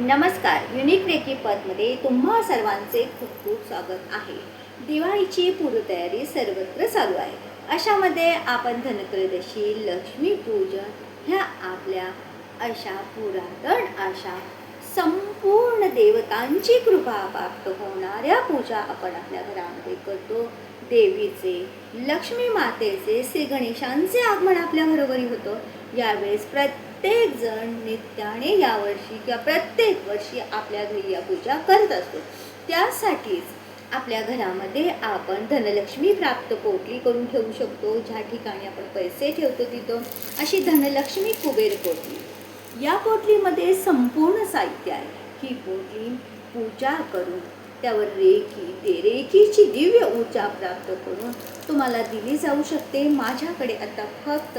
नमस्कार unique recce पदमध्ये तुम्हा सर्वांचे खूप खूप स्वागत आहे. दिवाळीची पूर्वतयारी सर्वत्र चालू आहे. अशामध्ये आपण धनत्रयोदशी लक्ष्मीपूजन ह्या आपल्या अशा पुरातन अशा संपूर्ण देवतांची कृपा प्राप्त होणाऱ्या पूजा आपण आपल्या घरामध्ये करतो. देवीचे लक्ष्मी मातेचे श्री गणेशांचे आगमन आपल्या घरोघरी होतं. यावेळेस प्रत्येक जण नित्याने यावर्षी किंवा प्रत्येक वर्षी आपल्या घरी या पूजा करत असतो. त्यासाठीच आपल्या घरामध्ये आपण धनलक्ष्मी प्राप्त पोटली करून ठेवू शकतो. ज्या ठिकाणी आपण पैसे ठेवतो तिथं अशी धनलक्ष्मी कुबेर पोटली. या पोटलीमध्ये संपूर्ण साहित्य आहे. ही पोटली पूजा करून त्यावर रेखी ते रेखीची दिव्य ऊर्जा प्राप्त करून तुम्हाला दिली जाऊ शकते. माझ्याकडे आता फक्त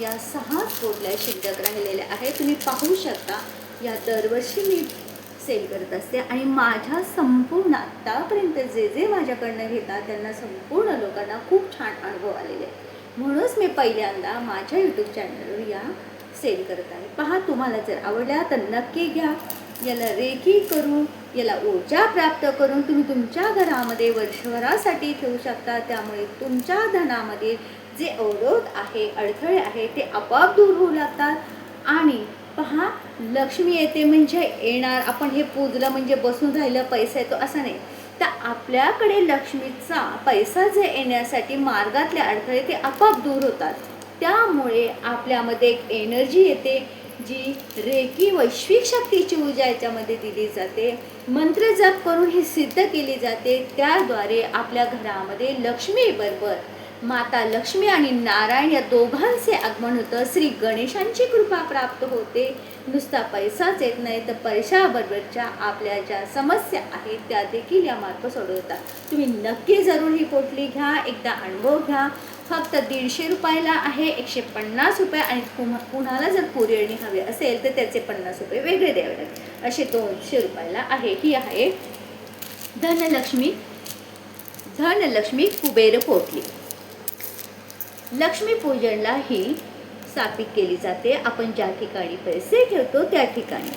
या सहा पोटल्या शिल्लक राहिलेल्या आहेत. तुम्ही पाहू शकता या दरवर्षी मी सेल करत असते आणि माझ्या संपूर्ण आत्तापर्यंत जे जे माझ्याकडनं घेतात त्यांना संपूर्ण लोकांना खूप छान अनुभव आलेले आहेत. म्हणूनच मी पहिल्यांदा माझ्या यूट्यूब चॅनलवर या सेल करत आहे. पहा तुम्हाला जर आवडल्या तर नक्की घ्या. याला रेखी करून याला ऊर्जा प्राप्त करून तुम्ही तुमच्या घरामध्ये वर्षभरासाठी ठेवू शकता. त्यामुळे तुमच्या धनामध्ये जे अवरोध आहे अडथळे आहे ते आपोआप दूर होऊ लागतात. आणि पहा लक्ष्मी येते म्हणजे येणार. आपण हे पूजलं म्हणजे बसून राहिलं पैसा येतो असं नाही. तर आपल्याकडे लक्ष्मीचा पैसा जे येण्यासाठी मार्गातले अडथळे ते आपोआप दूर होतात. त्यामुळे आपल्यामध्ये एक एनर्जी येते. जी रेकी वैश्विक शक्तीची ऊर्जा याच्यामध्ये दिली जाते मंत्र जप करून ही सिद्ध केली जाते त्याद्वारे आपल्या घरामध्ये लक्ष्मीबरोबर माता लक्ष्मी आणि नारायण या दोघांचे आगमन होतं. श्री गणेशांची कृपा प्राप्त होते. नुसता पैसाच येत नाही तर पैशाबरोबरच्या आपल्या ज्या समस्या आहेत त्या देखील यामार्फत सोडवतात. तुम्ही नक्की जरूर ही पोटली घ्या एकदा अनुभव घ्या. फक्त दीडशे रुपयाला आहे एकशे पन्नास रुपये आणि कुणा कुणाला जर कुरिअरनी हवे असेल तर त्याचे पन्नास रुपये वेगळे द्यावे लागेल. असे दोनशे रुपयाला आहे. ही आहे धनलक्ष्मी धनलक्ष्मी कुबेर पोटली. लक्ष्मीपूजनला ही स्थापित केली जाते. आपण ज्या ठिकाणी पैसे ठेवतो त्या ठिकाणी.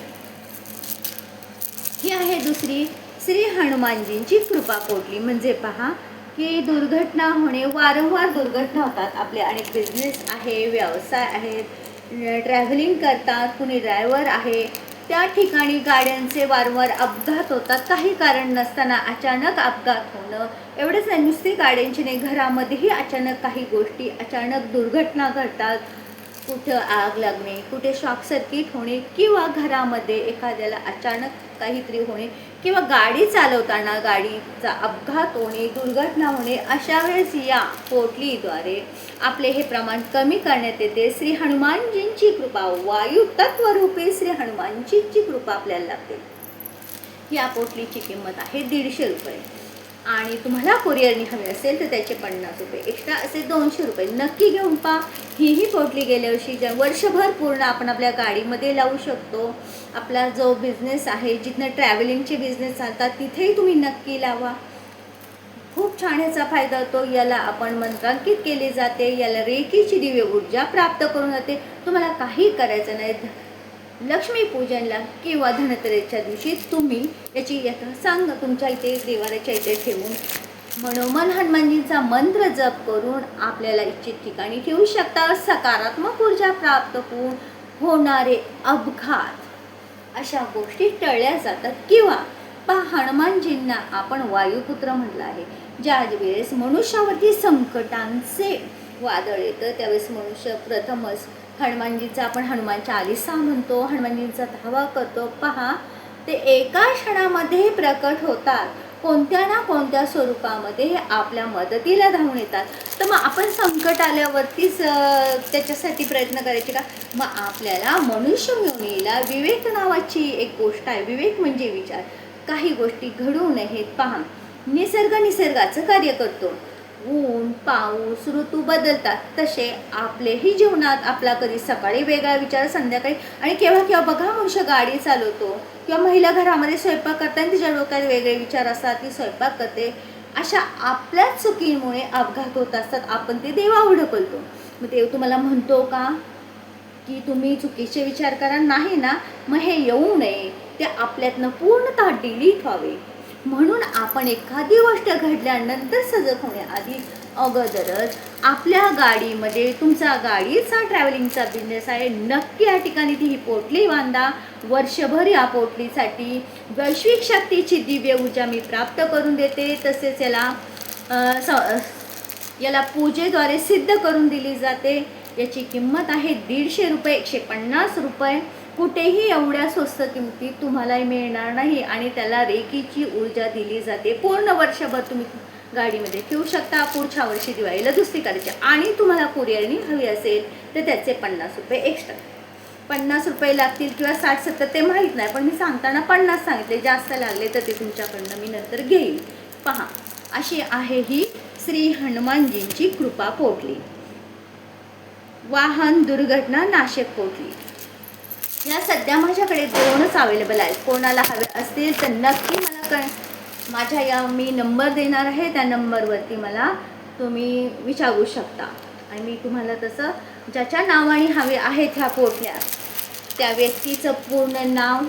ही आहे दुसरी श्री हनुमानजींची कृपा पोटली. म्हणजे पहा की दुर्घटना होणे वारंवार दुर्घटना होतात आपले. अनेक बिझनेस आहे व्यवसाय आहेत ट्रॅव्हलिंग करतात कुणी ड्रायव्हर आहे त्या ठिकाणी गाड्यांचे वारंवार अपघात होतात. काही कारण नसताना अचानक अपघात होणं एवढंच नाही नुसती गाड्यांची नाही घरामध्येही अचानक काही गोष्टी अचानक दुर्घटना घडतात. कुठं आग लागणे कुठे शॉक सर्किट होणे किंवा घरामध्ये एखाद्याला अचानक काहीतरी होणे किंवा गाडी चालवताना गाडीचा अपघात होणे दुर्घटना होणे अशा वेळेस या पोटलीद्वारे आपले हे प्रमाण कमी करण्यात येते. श्री हनुमानजींची कृपा वायू तत्वरूपी श्री हनुमानजींची कृपा आपल्याला लागते या पोटलीची किंमत आहे दीडशे रुपये. आणि तुम्हाला कुरिअरनी हवी असेल तर त्याचे पन्नास रुपये एक्स्ट्रा असे दोनशे रुपये नक्की घेऊन पहा. हीही पोटली गेल्या वर्षी ज्या वर्षभर पूर्ण आपण आपल्या गाडीमध्ये लावू शकतो आपला जो बिझनेस आहे जिथनं ट्रॅव्हलिंगचे बिझनेस चालतात तिथेही तुम्ही नक्की लावा. खूप छान याचा फायदा होतो. याला आपण मंत्रांकित केले जाते. याला रेकीची दिव्य ऊर्जा प्राप्त करून जाते. तुम्हाला काही करायचं नाही. लक्ष्मीपूजनला किंवा धनतेरसच्या दिवशी तुम्ही याची यथा सांग तुमच्या इथे देवाऱ्याच्या इथे ठेवून. मनोमन हनुमानजींचा मंत्र जप करून आपल्याला इच्छित ठिकाणी ठेवू शकता. सकारात्मक ऊर्जा प्राप्त होऊन होणारे अपघात. अशा गोष्टी टळल्या जातात. किंवा पहा हनुमानजींना आपण वायुपुत्र म्हटलं आहे. ज्या वेळेस मनुष्यावरती संकटांचे वादळ येतं त्यावेळेस मनुष्य प्रथमच हनुमानजीचा आपण हनुमान चालिसा म्हणतो हनुमानजींचा धावा करतो. पहा ते एका क्षणामध्ये प्रकट होतात. कोणत्या ना कोणत्या स्वरूपामध्ये हे आपल्या मदतीला धावून येतात. तर मग आपण संकट आल्यावरतीच त्याच्यासाठी प्रयत्न करायचे का? मग आपल्याला मनुष्य मिळवणीला विवेक नावाची एक गोष्ट आहे. विवेक म्हणजे विचार. काही गोष्टी घडू नयेत. पहा निसर्ग निसर्गाचं कार्य करतो. ऊन पाऊस ऋतू बदलतात. तसे आपलेही जीवनात आपला कधी सकाळी वेगळा विचार संध्याकाळी आणि केव्हा केव्हा बघा मनुष्य गाडी चालवतो. किंवा महिला घरामध्ये स्वयंपाक करताना तिच्या डोक्यात वेगळे विचार असतात ती स्वयंपाक करते. अशा आपल्याच चुकीमुळे अपघात होत असतात. आपण ते देवावर ढकलतो मग देव तुम्हाला म्हणतो का? की तुम्ही चुकीचे विचार करा. नाही ना? मग हे येऊ नये. ते आपल्यातनं पूर्णतः डिलीट व्हावे. म्हणून आपण एखादी गोष्ट घडल्यानंतर सजग होण्याआधी अगोदरच आपल्या गाडीमध्ये तुमचा गाडीचा ट्रॅव्हलिंगचा बिझनेस आहे नक्की या ठिकाणी ती ही पोटली बांधा. वर्षभर या पोटलीसाठी वैश्विक शक्तीची दिव्य ऊर्जा मी प्राप्त करून देते. तसेच याला स- याला पूजेद्वारे सिद्ध करून दिली जाते. याची किंमत आहे दीडशे रुपये एकशे पन्नास रुपये. कुठेही एवढ्या स्वस्त किमतीत तुम्हालाही मिळणार नाही आणि त्याला रेकीची ऊर्जा दिली जाते. पूर्ण वर्षभर तुम्ही गाडीमध्ये ठेवू शकता. पुढच्या वर्षी दिवाळीला दुसरी करायची आणि तुम्हाला कुरिअरनी हवी असेल तर त्याचे पन्नास रुपये एक्स्ट्रा पन्नास रुपये लागतील किंवा साठ सत्तर ते माहीत नाही. पण मी सांगताना पन्नास सांगितले. जास्त लागले तर ते तुमच्याकडनं मी नंतर घेईल. पहा. अशी आहे ही श्री हनुमानजींची कृपा पोटली. वाहन दुर्घटना नाशक पोटली. या सध्या माझ्याकडे दोनच अवेलेबल आहेत. कोणाला हवे असतील तर नक्की मला क माझ्या या मी नंबर देणार आहे. त्या नंबरवरती मला तुम्ही विचारू शकता. आणि मी तुम्हाला तसं ज्याच्या नावाने हवे आहेत ह्या पोटल्या त्या व्यक्तीचं पूर्ण नाव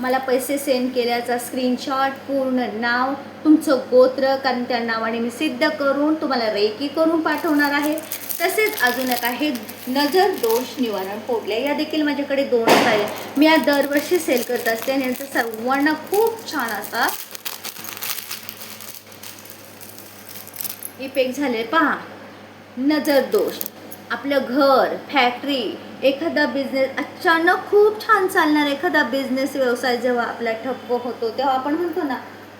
मला पैसे सेंड केल्याचा स्क्रीनशॉट पूर्ण नाव तुमचं गोत्र कारण त्या नावाने मी सिद्ध करून तुम्हाला रेकी करून पाठवणार आहे. तसेच अजून एक आहे नजर दोष निवारण पोटल्या या देखील माझ्याकडे दोनच आहे मी या दरवर्षी सेल करत असते आणि यांचं सर्वांना खूप छान असा इफेक्ट झाले पहा. नजर दोष. आपलं घर फॅक्टरी एखादा बिझनेस अचानक खूप छान चालणार. एखादा बिझनेस व्यवसाय जेव्हा आपला ठप्प होतो तेव्हा आपण म्हणतो ना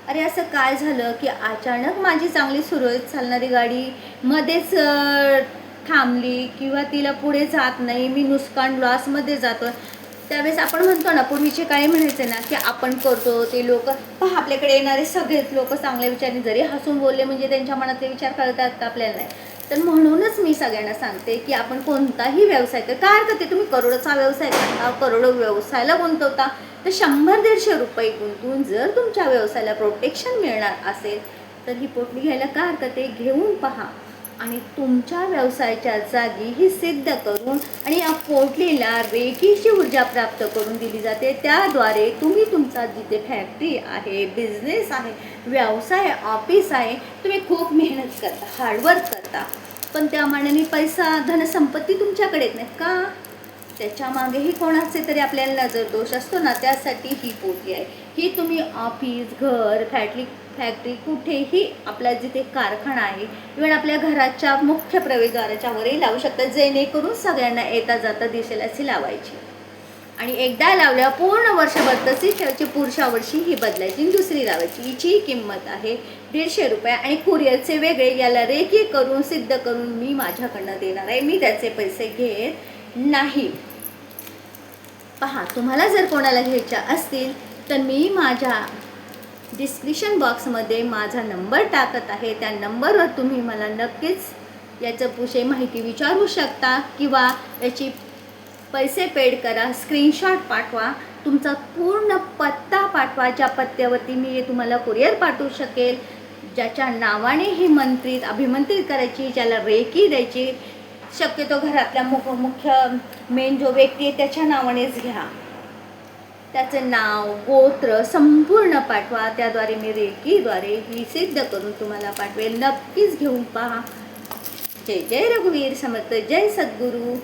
अरे असं काय झालं की अचानक माझी चांगली सुरळीत चालणारी गाडी मध्येच थांबली किंवा तिला पुढे जात नाही मी नुकसान लॉसमध्ये जातो त्यावेळेस आपण म्हणतो ना पूर्वीचे काय म्हणायचे ना की आपण करतो ते लोक पहा आपल्याकडे येणारे सगळेच लोक चांगल्या विचाराने जरी हसून बोलले म्हणजे त्यांच्या मनातले विचार कळतात का आपल्याला नाही? तर म्हणूनच मी सगळ्यांना सांगते की आपण कोणताही व्यवसाय कर काय हरकत तुम्ही? करोडोचा व्यवसाय करता करोडो व्यवसायाला गुंतवता. तर शंभर दीडशे रुपये गुंतवून जर तुमच्या व्यवसायाला प्रोटेक्शन मिळणार असेल तर ही पोटली घ्यायला काय हरकत आहे? घेऊन पहा. आणि तुमच्या व्यवसायाच्या जागी ही सिद्ध करून आणि या पोटलीला रेकीची ऊर्जा प्राप्त करून दिली जाते. त्याद्वारे तुम्ही तुमचा जिथे फॅक्टरी आहे बिझनेस आहे व्यवसाय ऑफिस आहे तुम्ही खूप मेहनत करता हार्डवर्क करता. पण त्या मानाने पैसा धनसंपत्ती तुमच्याकडे येत नाही का? त्याच्या मागेही कोणाचे तरी आपल्याला नजर दोष असतो ना त्यासाठी ही पोटली आहे. ही तुम्ही ऑफिस घर फॅटली फॅक्टरी कुठेही आपला जिथे कारखाना आहे इव्हन आपल्या घराच्या मुख्य प्रवेशद्वाराच्या वरही लावू शकतात जेणेकरून सगळ्यांना येता जाता दिसेल अशी लावायची. आणि एकदा लावल्या पूर्ण वर्षभर तशी ठेवायची पुढच्या वर्षी ही बदलायची आणि दुसरी लावायची. हिची किंमत आहे दीडशे रुपये आणि कुरिअरचे वेगळे याला रेखी करून सिद्ध करून मी माझ्याकडनं देणार आहे. मी त्याचे पैसे घेत नाही. पहा तुम्हाला जर कोणाला घ्यायच्या असतील तर मी माझ्या डिस्क्रिप्शन बॉक्समध्ये माझा नंबर टाकत आहे. त्या नंबरवर तुम्ही मला नक्कीच याचं पुढे माहिती विचारू शकता किंवा याची पैसे पेड करा स्क्रीनशॉट पाठवा. तुमचा पूर्ण पत्ता पाठवा ज्या पत्त्यावरती मी हे तुम्हाला कुरिअर पाठवू शकेल. ज्याच्या नावाने ही मंत्रित अभिमंत्रित करायची ज्याला रेकी द्यायची. शक्यतो घरातल्या मुख मुख्य मेन जो व्यक्ती आहे त्याच्या नावानेच घ्या. त्याचं नाव गोत्र संपूर्ण पाठवा. त्याद्वारे मी रेकीद्वारे ही सिद्ध करून तुम्हाला पाठवेल. नक्कीच घेऊन पहा. जय जय रघुवीर समर्थ. जय सद्गुरू.